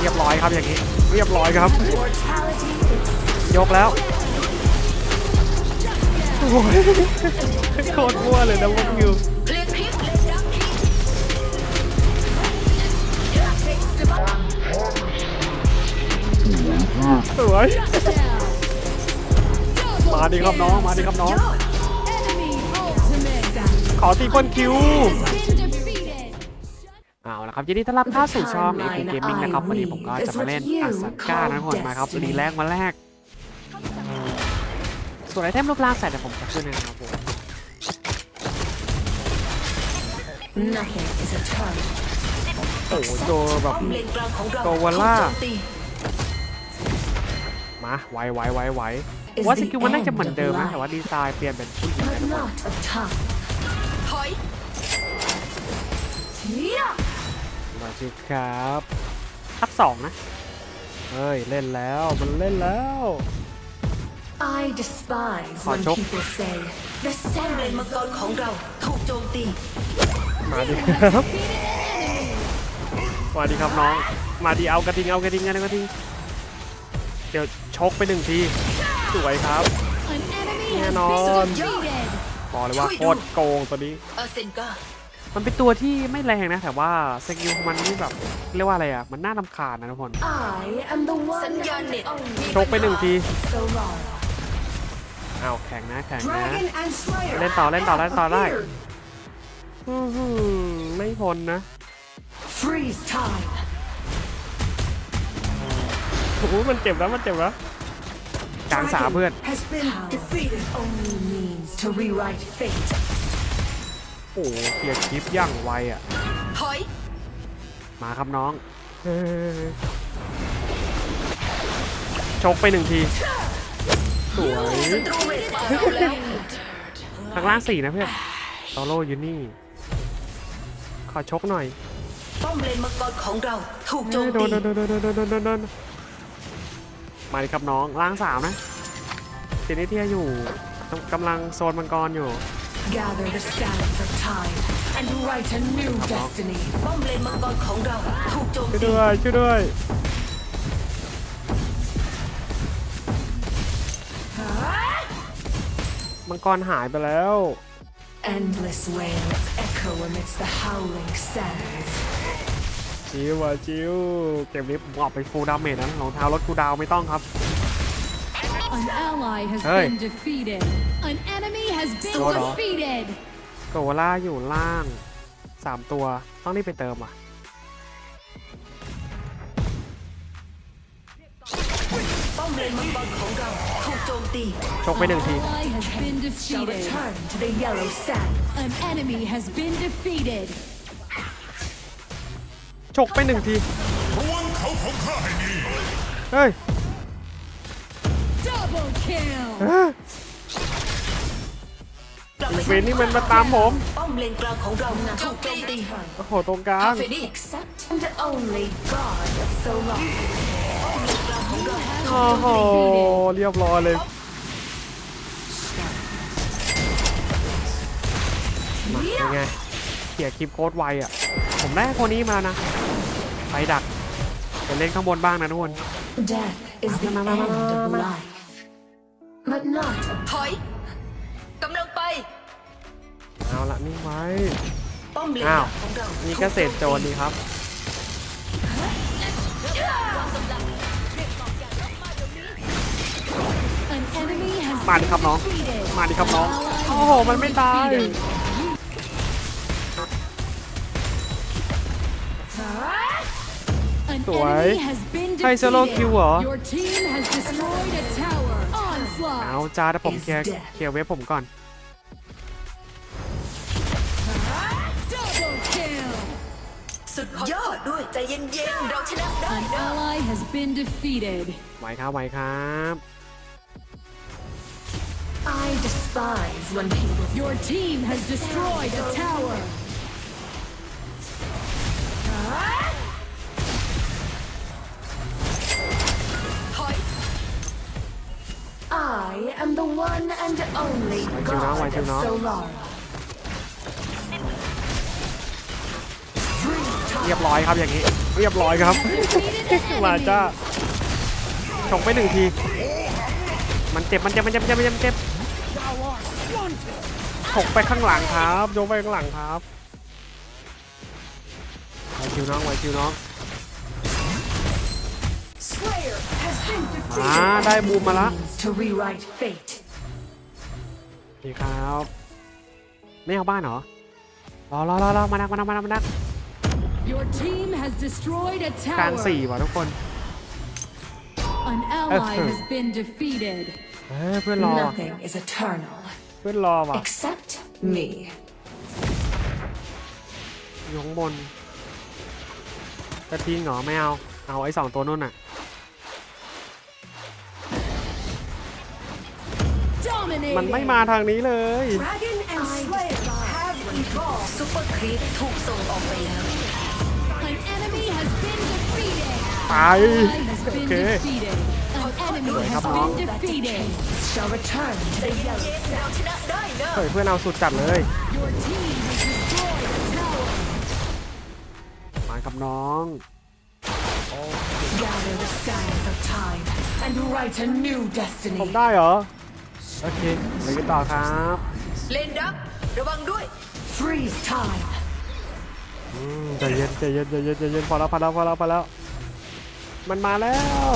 เรียบร้อยครับอย่างนี้ เรียบร้อยครับ ยกแล้วโอ้ยโคตรมั่วเลยนะวกยูเคลียร์คลิปเล่นดักคิงสวยมาดิครับน้อง มาดิครับน้อง ขอตีก้นคิว เอาละครับยินดีต้อนรับเข้าสู่ช่องเอ p เกมมิ่งนะครับวันนี้ผมก็จะมาเล่นอัสสันก้านะทุกคนมาครับรีแรกมาแรก ส่วนไอเทมรูปร่างใส่เดี๋ยวผมจะขึ้นนะครับผม Nothing is a target โอ้โหโดนแบบป้อมเลนกลางของเราโกวาล่าถูกโจมตีมาไวไวไวไวว่าสกิลมันน่าจะเหมือนเดิมนะแต่ว่าดีไซน์เปลี่ยนเป็นผู้หญิง but นะทุกคน not of time ถอยมาชิวครับทับสองนะ เฮ้ย เล่นแล้วมันเล่นแล้ว I despise Hỏi when chốt. people say the ป้อมเลนมังกรของเราถูกโจมตีมาดิครับมาดิครับน้อง มาดิเอากระทิงเอากระทิงกันเอากระทิง เดี๋ยวชกไปหนึ่งที สวยครับ An enemy has Nghe non. been defeated. บอกเลยว่าโคตรโกงตัวนี้เอเซนกา มันเป็นตัวที่ไม่แรงนะ แต่ว่าสกิลของมันนี่แบบเรียกว่าอะไรอะ มันน่ารำคาญนะทุกคน I am the one สัญญาณเน็ตชกไปหนึ่งที Solar เอาแข่งนะแข่งนะ Dragon and Slayer เล่นต่อเล่นต่อเล่นต่อได้ have appeared. อื้อหือไม่พ้นนะ Freeze time โอ้โหมันเจ็บแล้วมันเจ็บแล้วกลางสาเพื่อน โอ้เคลียร์คลิปย่างไวอะมาครับน้องชกไปหนึ่งที สวยข้างล่างสี่นะเพื่อนตอโลอยู่นี่ ขอชกหน่อยต้อมเลนมังกรของเรา ถูกโจมตีมาครับน้องล่างสามนะเจนิเทียอยู่กำลังโซนมังกรอยู่ Gather the sands of time and write a new destiny ป้อมเลนมังกรของเราถูกโจมช่วยตีด้วยช่วยด้วย มังกรหายไปแล้ว Endless waves echo amidst the howling sands จิวอะจิวเกมนี้ผมออกไปฟูลดาเมจนะรองเท้ารถคูลดาวน์ไม่ต้องครับ An ally has Hey. been defeated. An enemy has been Hold on. defeated. โกวาล่าอยู่ล่าง3ตัวต้องรีบไปเติมอะ ป้อมเลนมังกรของเราถูกโจมตี ชกไปหนึ่งที Ally has been shall defeated. return to the yellow sands An enemy has been defeated. ชกไปหนึ่งทีเฮ้ย Double kill. เวนนี่มันมาตามผมป้อมเลนกลางของเราถูกโจมตีโอ้โหตรงกลางเฟนิกซ์ and only God of Solar ป้อมเลนกลางของเราโอ้โหเรียบร้อยเลยมาเป็นไงเขี่ยคลิปโค้ดไวอะ ผมได้คนนี้มานะ ไปดักไปเล่นข้างบนบ้างนะทุกคน Death is the Ma, ma, end ma, ma, of ma. life but not of ถอยกำลังไป เอาละนิ่งไว้ ป้อมเลนอ้าว ของเรานี่เกษตรโจรดีครับ An enemy has มาดิครับน้อง defeated. มาดิครับน้อง โอ้โห มันไม่ตาย An สวย enemy has been ใช่โซโล่คิว defeated. เหรอ Your team has destroyed a tower. เอา Onslaught. จ้าถ้าผมเคลียร์เคลียร์เว็บผมก่อน สุดยอดด้วยใจเย็นๆ เราชนะได้ An นะ ally has been defeated. ไหวครับไหวครับ I despise when people Your team has destroyed a tower. ถอย I am the one and only God why you of not? Solar รียบร้อยครับอย่างนี้ เรียบร้อยครับ Defeated an มาจ้า enemy. ชงไปหนึ่งที มันเจ็บมันเจ็บมันเจ็บมันเจ็บมันเจ็บมันเจ็บถกไปข้างหลังครับโยกไปข้างหลังครับไหวคิวน้องไหวคิวน้อง Slayer has been มาได้บูมมาละ to rewrite fate. ดีครับ ไม่เอาบ้านเหรอรอรอรอรอมานักมานักมานักมานัก Your team has destroyed a กลางสี่ tower. ว่ะทุกคน An ally Uh-huh. has been defeated. เฮ้ยเพื่อนรอ Nothing is eternal เพื่อนรอว่ะ except me. อยู่ข้างบนจะทิ้งเหรอไม่เอา เอาไอ้สองตัวนู่นน่ะ Dominating. มันไม่มาทางนี้เลย Dragon and Slayer have evolved. ซุปเปอร์ครีปถูกส่งออกไปแล้ว ตาย Ally has โอ been เค defeated. An enemy has Come been on. defeated. Shall return to the yellow sands. เฮ้ยเพื่อนเอาสุดจัดเลย Your team has destroyed a tower. มากับน้อง Gather the sands of time and write a new ผม destiny. ได้เหรอ โอเคไปกันต่อครับเลนดับระวังด้วย Freeze time. อืมใจเย็นใจเย็นใจเย็นใจเย็นพอแล้วพอแล้วพอแล้วพอแล้ว มันมาแล้ว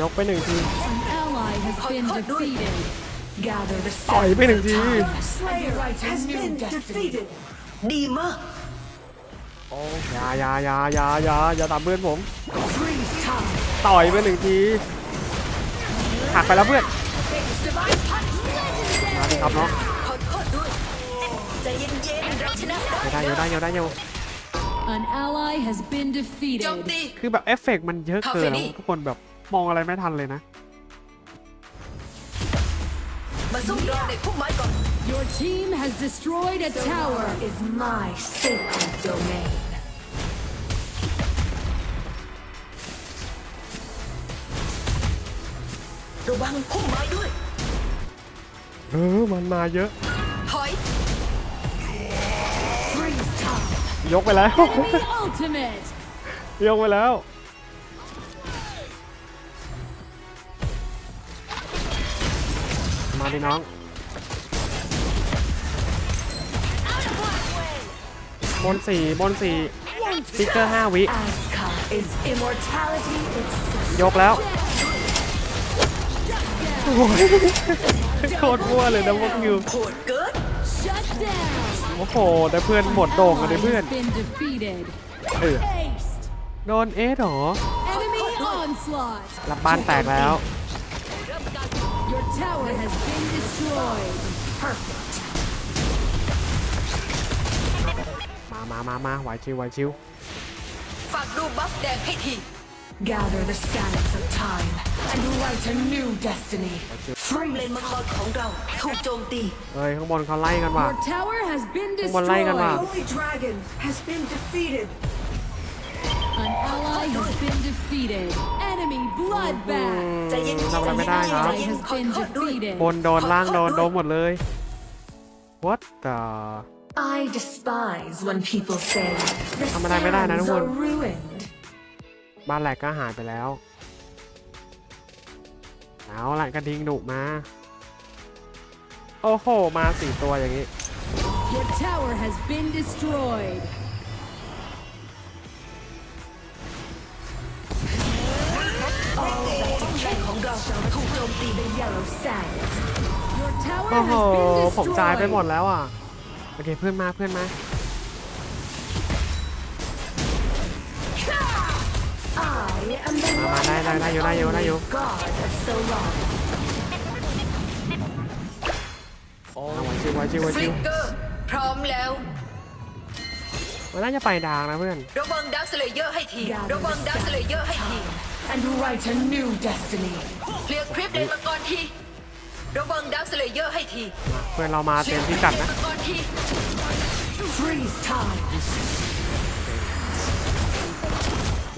ยกไปหนึ่งที An ally has been defeated. Gather the ต่อย sands ไปหนึ่งที Slayer has been defeated. ดีมาก อย่าอย่าอย่าอย่าอย่าอย่าตามเพื่อนผม Freeze time. ต่อยไปหนึ่งทีหักไปแล้วเพื่อนมาดิครับน้อง ได้เดี๋ยวได้เดี๋ยวได้เดี๋ยว An ally has been โจม defeated. ตี คือแบบเอฟเฟกต์มันเยอะเกินแล้วทุกคนแบบมองอะไรไม่ทันเลยนะ มาสู้รอในพุ่มไม้ก่อน Your team has destroyed a tower. is my sacred domain ระวังพุ่มไม้ด้วย เออ มันมาเยอะ ถอย ยกไปแล้ว Enemy ultimate. ยกไปแล้ว มาดิน้อง บนสี่บนสี่สติ๊กเกอร์ห้าวิ Asuka is immortality itself ยกแล้วโอ้ยโคตรมั่วเลยนะพวกยูโหดเกิน Shut down. โอ้โหแต่เพื่อนหมดโด่งกันเลย Ally เพื่อน has been defeated. เออ Aced. โดนเอสเหรอ Enemy onslaught. รับบ้านแตกแล้ว Your tower has been destroyed. perfect มามามามาไหวชิวไหวชิวฝากดูบัฟแดงให้ที Gather the sands of time and write a new destiny ฟรีเลนมังกรของเราถูกโจมตีเฮ้ยข้างบนเขาไล่กันว่ะ Your tower has been ข้างบนไล่กันว่ะ destroyed. Holy Dragon has been defeated An ally has been defeated. Enemy bloodbath. ใจเย็นทำอะไรไม่ได้ครับ Ally has been defeated. บนโดนล่างโดนโดนหมดเลย What the I despise when people say the ทำอะไรไม่ได้นะทุก sands คน are ruined บ้านแหลกก็หายไปแล้ว เอาละกระทิงดุมา โอ้โห มาสี่ตัวอย่างนี้ Your tower has been destroyed. แข่งของเราถูกโจมตี The Yellow Sands Your tower โอ้โห has ผม been จ่ายไปหมด destroyed. แล้วอะ โอเค เพื่อนมาเพื่อนมา I am the มามาได้ได้ได้อยู่ได้อยู่ได้อยู่ God of so long เอาไว้ชิวไว้ชิวไว้ฟชิริวกเกอร์พร้อมแล้วมันน่าจะไปดางนะเพื่อน ระวังดักสเลเยอร์ให้ที ระวังดักสเลเยอร์ให้ที and write a new destiny เคลียร์คลิปเลนมังกรที ระวังดักสเลเยอร์ให้ที เพื่อนเรามาเต็มพิกัดนะมังกรที freeze time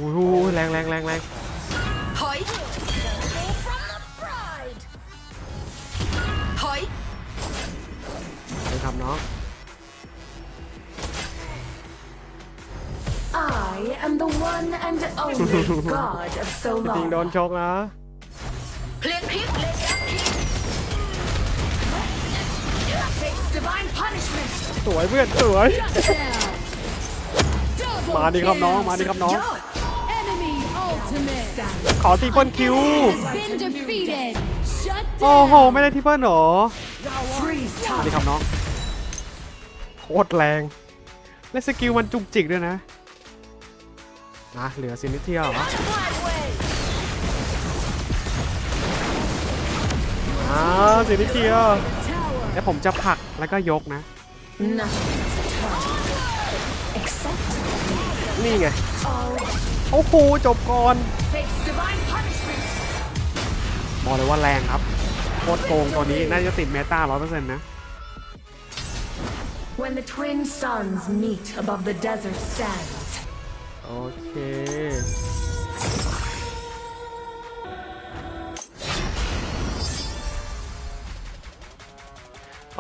อู้หูแรงแรงแรงแรงถอยถอยไปทำน้อง am the one and only god of จริงโดน Solana. ชกนะเพลียนพิษเลนยักษ์ที Face divine punishment. สวยเพื่อนสวย Shut down. Double มาดิครับน้อง kill. มาดิครับน้องย ขอทีเปิลคิว has been defeated. Shut โอ้โห down. ไม่ได้ทีเปิลหรอ freeze มา time. ดิครับน้อง โคตรแรง และสกิลมันจุกจิกด้วยนะ นะเหลือซินิเทียเหรอ Glad way. อ้าวซินิเทีย Tower แล้วผมจะผลักแล้วก็ยกนะ Nothing is eternal. Except นี่ไง all โอ้โหจบก่อน face divine punishment. บอกเลยว่าแรงครับโคตรโกงตัวนี้น่าจะติดเมตาร้อยเปอร์เซ็นต์นะ When the twin suns meet above the desert sands, โอเค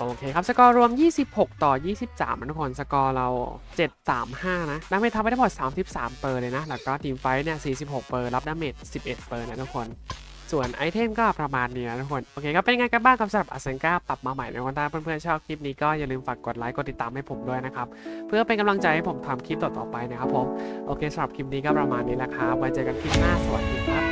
โอเคครับ สกอร์รวม 26 ต่อ 23นะทุกคน สกอร์เรา 735 นะดาเมจทำไปได้หมด 33 เปอร์เลยนะ แล้วก็ทีมไฟท์เนี่ย 46 เปอร์ รับดาเมจ 11 เปอร์นะทุกคนส่วนไอเทมก็ประมาณนี้นะทุกคน โอเคครับเป็นไงกันบ้างครับสำหรับอาเซนกาปรับมาใหม่ในวันถ้าเพื่อนๆชอบคลิปนี้ก็อย่าลืมฝากกดไลค์กดติดตามให้ผมด้วยนะครับ เพื่อเป็นกำลังใจให้ผมทำคลิปต่อๆไปนะครับผม โอเคสำหรับคลิปนี้ก็ประมาณนี้แหละครับไว้เจอกันคลิปหน้าสวัสดีครับ